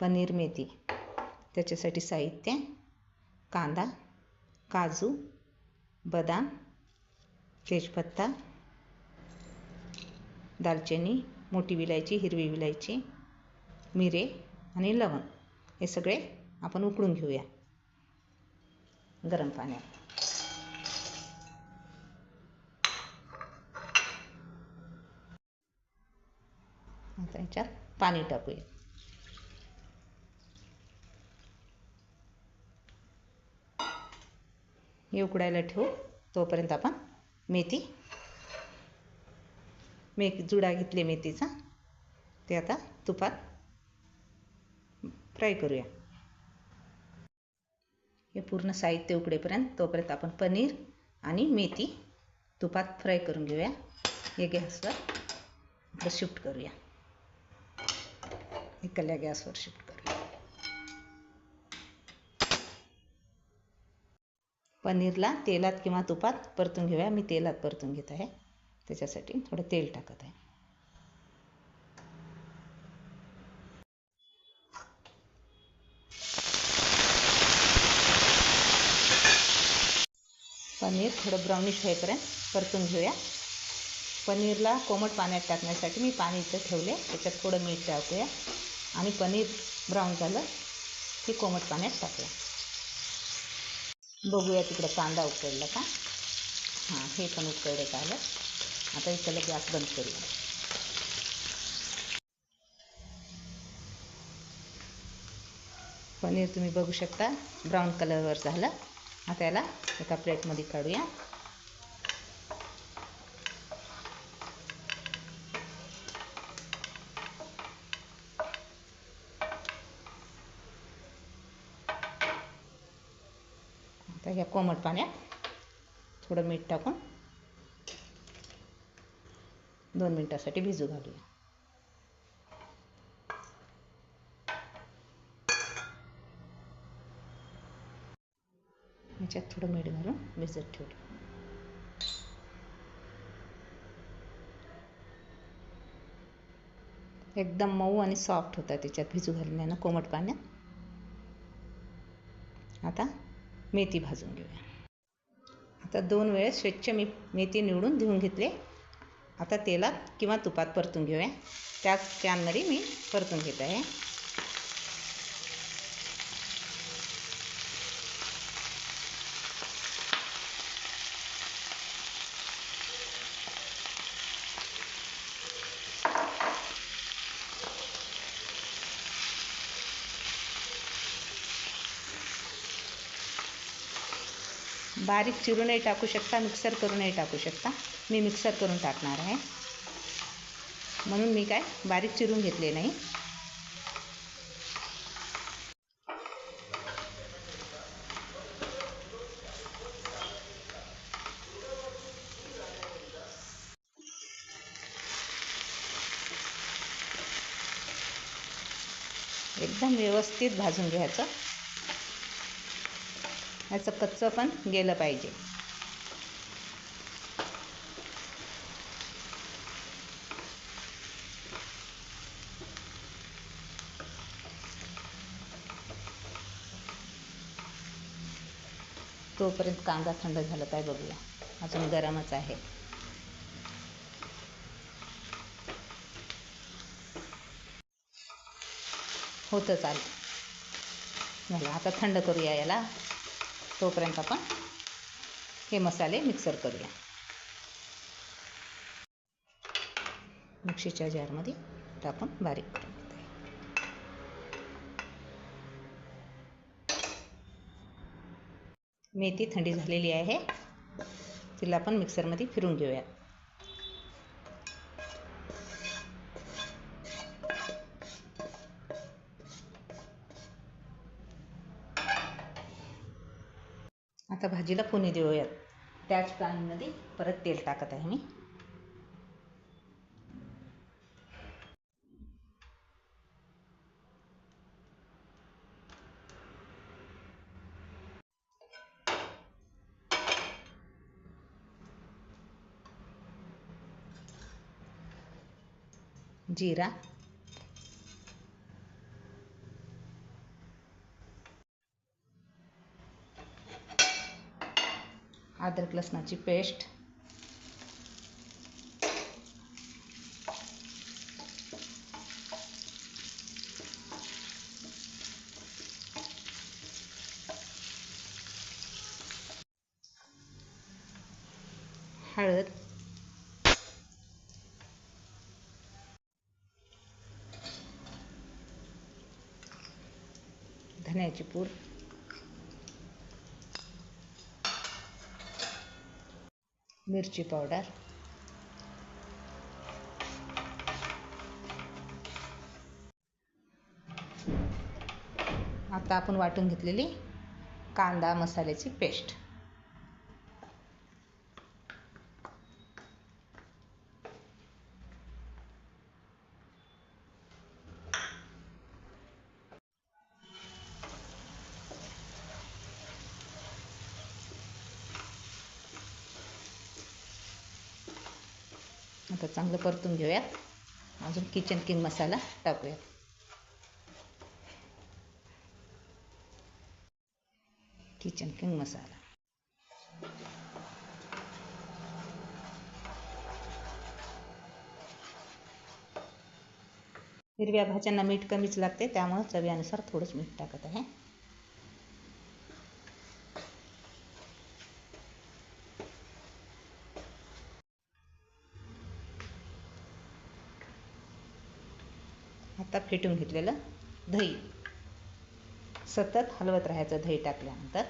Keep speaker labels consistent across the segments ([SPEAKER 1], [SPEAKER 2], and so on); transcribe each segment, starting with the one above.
[SPEAKER 1] पनीर मेथी. त्याच्यासाठी साहित्य कांदा काजू बदाम तेजपत्ता दालचिनी मोठी विलायची हिरवी विलायची मिरे आणि लवंग. हे सगळे आपण उकळून घेऊया. गरम पाण्यात. आता याच्यात पाणी टाकूया. हे उकडायला ठेवू. तोपर्यंत आपण मेथी मे जुडा घेतले मेथीचा. ते आता तुपात फ्राय करूया. हे पूर्ण साहित्य उकडेपर्यंत तोपर्यंत आपण पनीर आणि मेथी तुपात फ्राय करून घेऊया. हे गॅसवर शिफ्ट करूया. एकल्या गॅसवर शिफ्ट पनीरला तेलात किंवा तुपात परतून घेऊया. मी तेलात परतून घेत आहे. त्याच्यासाठी थोडं तेल टाकत आहे. पनीर थोडं ब्राउनिश होईपर्यंत परतून घेऊया. पनीरला कोमट पाण्यात टाकण्यासाठी मी पाणी इथं ठेवले. त्याच्यात थोडं मीठ टाकूया. आणि पनीर ब्राऊन झालं की कोमट पाण्यात टाकूया. बघूया तिकडं कांदा उकळला का? हां हे पण उकळलं आलं आता इथलं गॅस बंद करूया. पनीर तुम्ही बघू शकता. ब्राऊन कलरवर झालं. आता याला एका प्लेटमध्ये काढूया. आता ह्या कोमट पाण्यात थोडं मीठ टाकून दोन मिनटासाठी भिजू घालूया. ह्याच्यात थोडं मीठ घालून भिजत ठेवलं एकदम मऊ आणि सॉफ्ट होता त्याच्यात भिजू घालण्यानं कोमट पाण्यात. आता मेथी भाजून घेऊया. आता दोन वेळेस स्वच्छ मी मेथी निवडून धुवून घेतले. आता तेलात किंवा तुपात परतून घेऊया. त्याच पॅनमध्ये मी परतून घेत आहे. बारीक चिरूनही टाकू शकता मिक्सर करूनही टाकू शकता. मी मिक्सर करून टाकणार आहे. म्हणून मी काय बारीक चिरून घेतले नाही. एकदम व्यवस्थित भाजून घ्यायचं. याचं कच्चं पण गेलं पाहिजे. तोपर्यंत कांदा थंड झाला काय बघूया. अजून गरमच आहे. होतं चालेल. झालं आता थंड करूया याला. तोपर्यंत आपण हे मसाले मिक्सर करूया. मिक्सीच्या जारमध्ये टाकून बारीक करून मेथी थंडी झालेली आहे. तिला आपण मिक्सरमध्ये फिरून घेऊयात. आता भाजीला फोडणी देऊयात. त्याच पॅनमध्ये परत तेल टाकत आहे मी. जिरा अद्रक लसणाची पेस्ट. हळद. धन्याची पूड. मिरची पावडर. आता आपण वाटून घेतलेली कांदा मसाल्याची पेस्ट. आता चांगलं परतून घेऊयात. अजून Kitchen king masala टाकूयात. Kitchen king masala. हिरव्या भाज्यांना मीठ कमीच लागते त्यामुळे चवीनुसार थोडंच मीठ टाकत आहे. आता फेटून घेतलेलं दही. सतत हलवत राहायचं दही टाकल्यानंतर.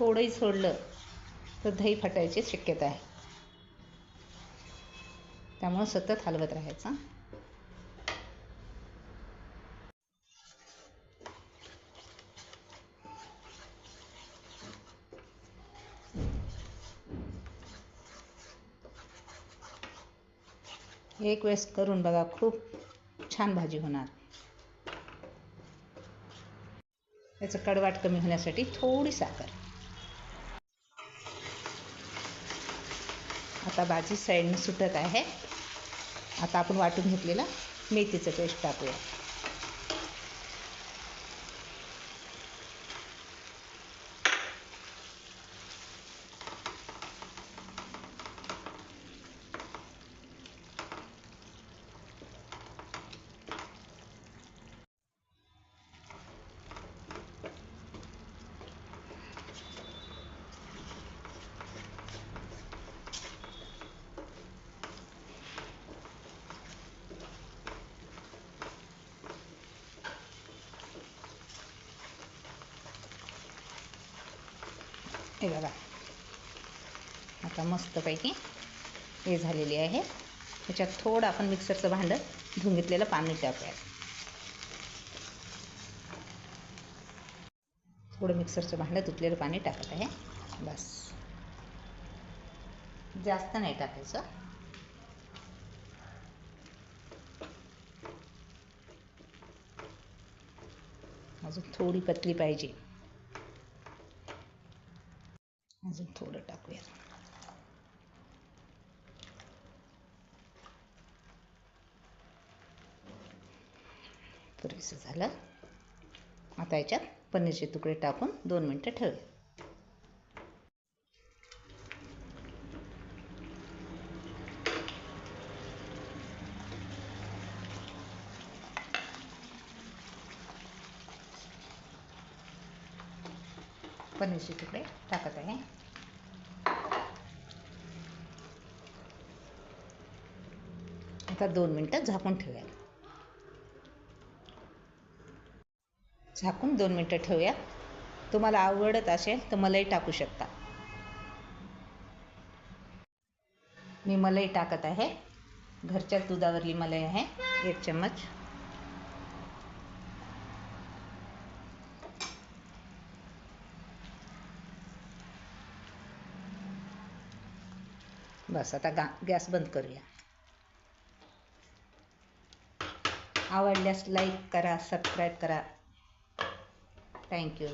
[SPEAKER 1] थोडंही सोडलं तर दही फटायची शक्यता आहे. त्यामुळं सतत हलवत राहायचं. एक वेळेस करून बघा खूप छान भाजी होणार. याचं कडवाट कमी होण्यासाठी थोडी साखर. आता भाजी साईडनं सुटत आहे. आता आपण वाटून घेतलेला मेथीचं पेस्ट टाकूया. हे बघा. आता मस्तपैकी हे झालेली आहे. त्याच्यात थोडं आपण मिक्सरचं भांडं धुवून घेतलेलं पाणी टाकूयात. थोडं मिक्सरचं भांडं धुतलेलं पाणी टाकत आहे. बस. जास्त नाही टाकायचं. अजून थोडी पतली पाहिजे. अजून थोडं टाकूया पुरेसं झालं. आता याच्यात पनीरचे तुकडे टाकून दोन मिनटं ठेवूया पनीरचे तुकडे टाकत आहे. आता दोन मिनटं झाकून ठेवूया. झाकून दोन मिनटं ठेवूया. तुम्हाला आवडत असेल तर मलाई टाकू शकता. मी मलाई टाकत आहे. घरच्या दुधावरली मलाई आहे. एक चम्मच. बस आता गा गॅस बंद करूया. आवडल्यास लाईक करा सबस्क्राईब करा. थँक्यू